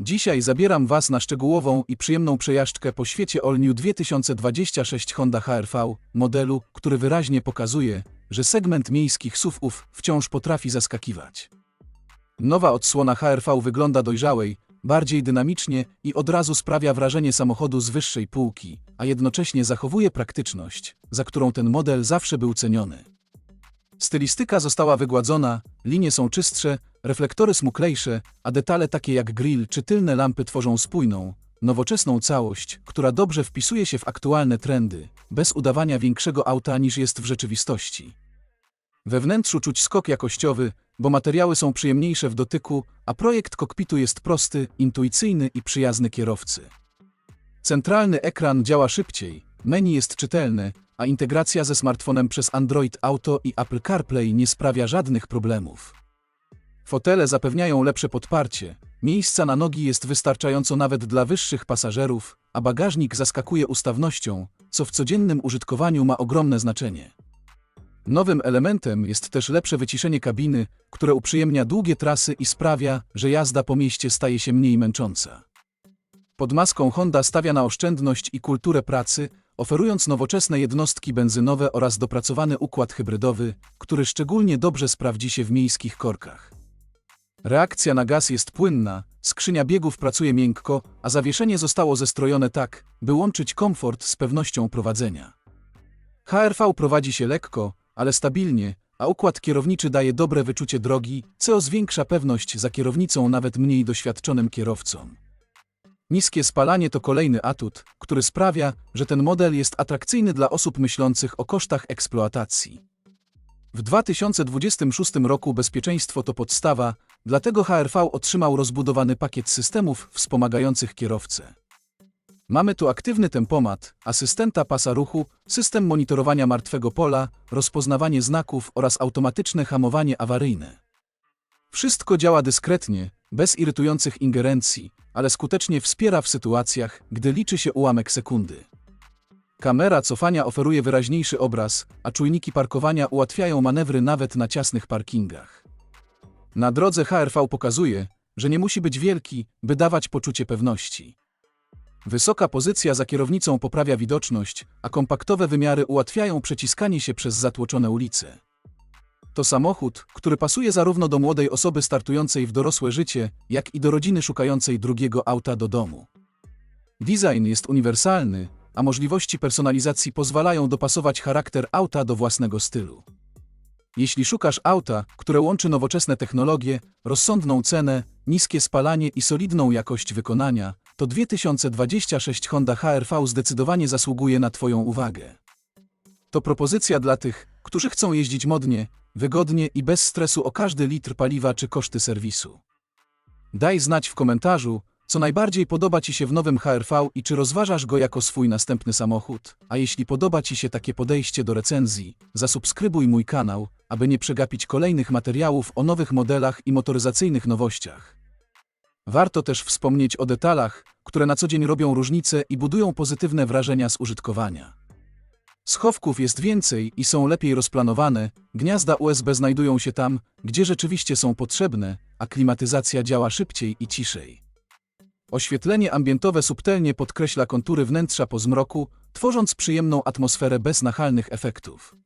Dzisiaj zabieram Was na szczegółową i przyjemną przejażdżkę po świecie All New 2026 Honda HR-V, modelu, który wyraźnie pokazuje, że segment miejskich SUV-ów wciąż potrafi zaskakiwać. Nowa odsłona HR-V wygląda dojrzałej, bardziej dynamicznie i od razu sprawia wrażenie samochodu z wyższej półki, a jednocześnie zachowuje praktyczność, za którą ten model zawsze był ceniony. Stylistyka została wygładzona, linie są czystsze, reflektory smuklejsze, a detale takie jak grill czy tylne lampy tworzą spójną, nowoczesną całość, która dobrze wpisuje się w aktualne trendy, bez udawania większego auta niż jest w rzeczywistości. We wnętrzu czuć skok jakościowy, bo materiały są przyjemniejsze w dotyku, a projekt kokpitu jest prosty, intuicyjny i przyjazny kierowcy. Centralny ekran działa szybciej, menu jest czytelne, a integracja ze smartfonem przez Android Auto i Apple CarPlay nie sprawia żadnych problemów. Fotele zapewniają lepsze podparcie, miejsca na nogi jest wystarczająco nawet dla wyższych pasażerów, a bagażnik zaskakuje ustawnością, co w codziennym użytkowaniu ma ogromne znaczenie. Nowym elementem jest też lepsze wyciszenie kabiny, które uprzyjemnia długie trasy i sprawia, że jazda po mieście staje się mniej męcząca. Pod maską Honda stawia na oszczędność i kulturę pracy, oferując nowoczesne jednostki benzynowe oraz dopracowany układ hybrydowy, który szczególnie dobrze sprawdzi się w miejskich korkach. Reakcja na gaz jest płynna, skrzynia biegów pracuje miękko, a zawieszenie zostało zestrojone tak, by łączyć komfort z pewnością prowadzenia. HRV prowadzi się lekko, ale stabilnie, a układ kierowniczy daje dobre wyczucie drogi, co zwiększa pewność za kierownicą nawet mniej doświadczonym kierowcom. Niskie spalanie to kolejny atut, który sprawia, że ten model jest atrakcyjny dla osób myślących o kosztach eksploatacji. W 2026 roku bezpieczeństwo to podstawa, dlatego HRV otrzymał rozbudowany pakiet systemów wspomagających kierowcę. Mamy tu aktywny tempomat, asystenta pasa ruchu, system monitorowania martwego pola, rozpoznawanie znaków oraz automatyczne hamowanie awaryjne. Wszystko działa dyskretnie, bez irytujących ingerencji, ale skutecznie wspiera w sytuacjach, gdy liczy się ułamek sekundy. Kamera cofania oferuje wyraźniejszy obraz, a czujniki parkowania ułatwiają manewry nawet na ciasnych parkingach. Na drodze HRV pokazuje, że nie musi być wielki, by dawać poczucie pewności. Wysoka pozycja za kierownicą poprawia widoczność, a kompaktowe wymiary ułatwiają przeciskanie się przez zatłoczone ulice. To samochód, który pasuje zarówno do młodej osoby startującej w dorosłe życie, jak i do rodziny szukającej drugiego auta do domu. Design jest uniwersalny, a możliwości personalizacji pozwalają dopasować charakter auta do własnego stylu. Jeśli szukasz auta, które łączy nowoczesne technologie, rozsądną cenę, niskie spalanie i solidną jakość wykonania, to 2026 Honda HR-V zdecydowanie zasługuje na Twoją uwagę. To propozycja dla tych, którzy chcą jeździć modnie, wygodnie i bez stresu o każdy litr paliwa czy koszty serwisu. Daj znać w komentarzu, co najbardziej podoba Ci się w nowym HR-V i czy rozważasz go jako swój następny samochód, a jeśli podoba Ci się takie podejście do recenzji, zasubskrybuj mój kanał, aby nie przegapić kolejnych materiałów o nowych modelach i motoryzacyjnych nowościach. Warto też wspomnieć o detalach, które na co dzień robią różnicę i budują pozytywne wrażenia z użytkowania. Schowków jest więcej i są lepiej rozplanowane, gniazda USB znajdują się tam, gdzie rzeczywiście są potrzebne, a klimatyzacja działa szybciej i ciszej. Oświetlenie ambientowe subtelnie podkreśla kontury wnętrza po zmroku, tworząc przyjemną atmosferę bez nachalnych efektów.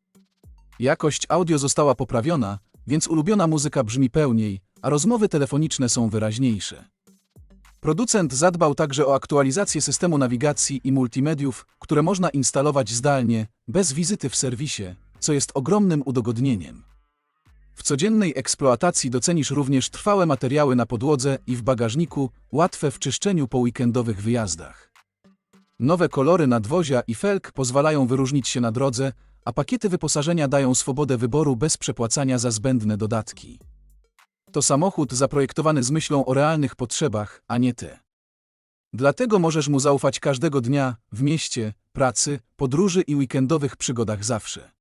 Jakość audio została poprawiona, więc ulubiona muzyka brzmi pełniej, a rozmowy telefoniczne są wyraźniejsze. Producent zadbał także o aktualizację systemu nawigacji i multimediów, które można instalować zdalnie, bez wizyty w serwisie, co jest ogromnym udogodnieniem. W codziennej eksploatacji docenisz również trwałe materiały na podłodze i w bagażniku, łatwe w czyszczeniu po weekendowych wyjazdach. Nowe kolory nadwozia i felg pozwalają wyróżnić się na drodze, a pakiety wyposażenia dają swobodę wyboru bez przepłacania za zbędne dodatki. To samochód zaprojektowany z myślą o realnych potrzebach, a nie te. Dlatego możesz mu zaufać każdego dnia, w mieście, pracy, podróży i weekendowych przygodach zawsze.